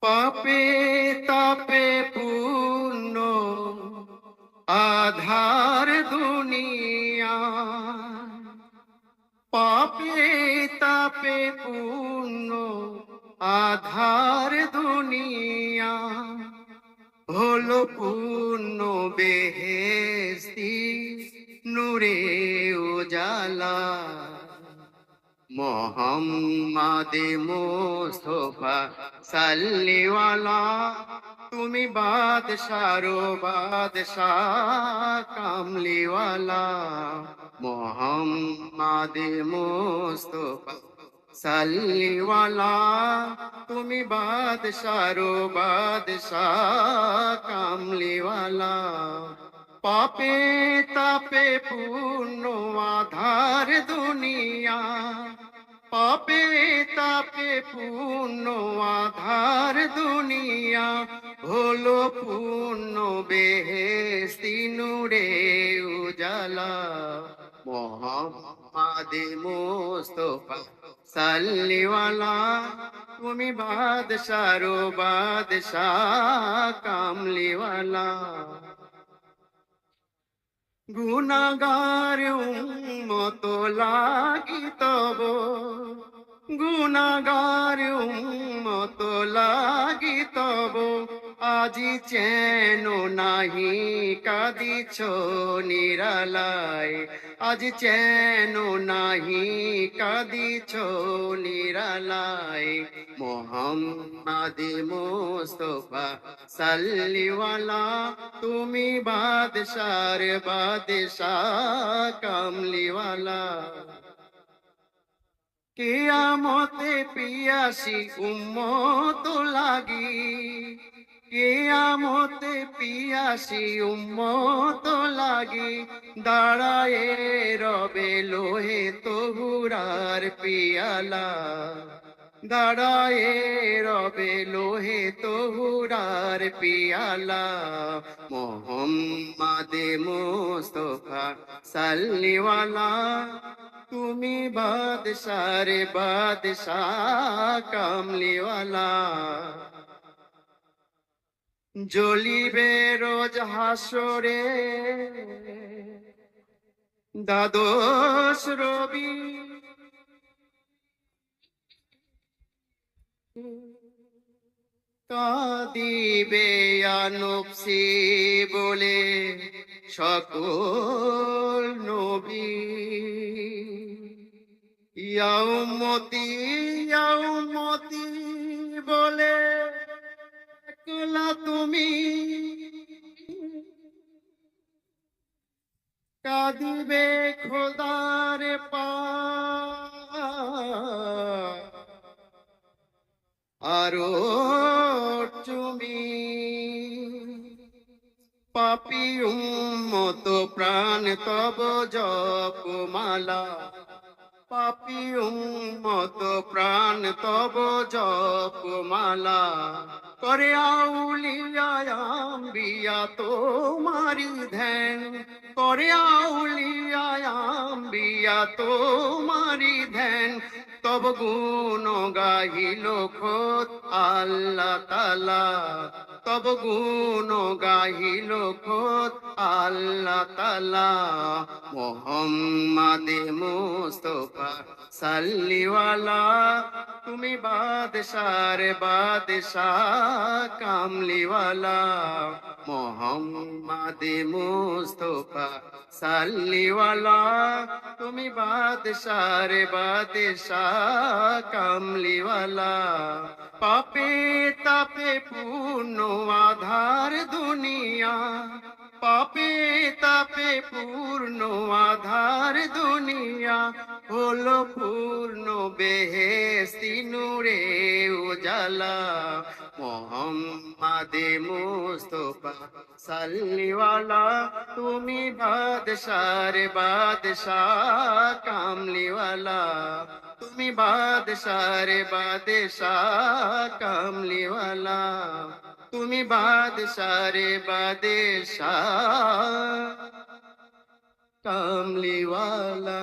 পাপে তাপে পূর্ণ আধার দুনিয়া। পাপে তাপে পূর্ণ আধার দুনিয়া। হলো পূর্ণ বেহেস্তি নূরে উজালা। মোহাম্মদে মোস্তফা সাল্লিওয়ালা তুমি বাদশারো বাদশাহ কামলিওয়ালা মোহাম্মদে মোস্তফা সাল্লিওয়ালা তুমি বাদশারো বাদশাহ কামলিওয়ালা পাপে তাপে পূর্ণ আধার দুনিয়া। পাপে তাপে পূর্ণ আধার দুনিয়া, হলো পূর্ণ বেহেস্তি নূরে উজালা। মোহাম্মদে মোস্তফা সাল্লিওয়ালা তুমি বাদশারো বাদশাহ কামলিওয়ালা। গুণাগার মত লাগি তব গুণাগার মত লাগি তব। আজি চেন নাহি কাদিছ নিরালায়। আজ চেন নাহি কাদিছ নিরালায়। মোহাম্মদে মোস্তফা সাল্লিওয়ালা, তুমি বাদশার বাদশাহ কামলিওয়ালা। কেয়ামতে পিয়াসি উম্মত লাগি। কেয়ামতে পিয়াসি উম্মত লাগি। দাঁড়ায়ে রবে লোহে তহুরার পিয়ালা। দাঁড়ায়ে রবে লোহে তহুরার পিয়ালা। মোহাম্মদে মোস্তফা সাল্লিওয়ালা। তুমি বাদশাহ রে বাদশাহ কামলিওয়ালা। জ্বলিবে রোজ হাসরে। দ্বাদশ রবি। কাদিবে আনপসি বলে সকল নবী। ইয়াউমতি ইয়াউমতি বলে একলা তুমি। কাঁদিবে খোদার পা। আরও তুমি পাপি উম্মত, প্রাণ তব জপমালা। পাপি উম্মত প্রাণ তব জপমালা। করে বিয়া তোমারি ধ্যান। করে বিয়া তোমারি ধ্যান। তব গুণ গাহিল খোদ আল্লাহ তালা। তব গুণ গাহিল খোদ তালা মোহাম্মদে মুস্তফা সাল্লিওয়ালা। তুমি বাদশার বাদশাহ কামলিওয়ালা। মোহাম্মদে মুস্তফা সাল্লিওয়ালা। তুমি বাদশার বাদশাহ কামলিওয়ালা। পাপে তাপে পূর্ণ আধার দুনিয়া। পাপে তাপে পূর্ণ আধার দুনিয়া, হলো পূর্ণ বেহেস্তি নূরে উজালা। মোহাম্মদে মুস্তফা সাল্লিওয়ালা তুমি বাদশার বাদশাহ কামলিওয়ালা তুমি বাদশার বাদশাহ কামলিওয়ালা তুমি বাদশারে বাদশাহ। কামলিওয়ালা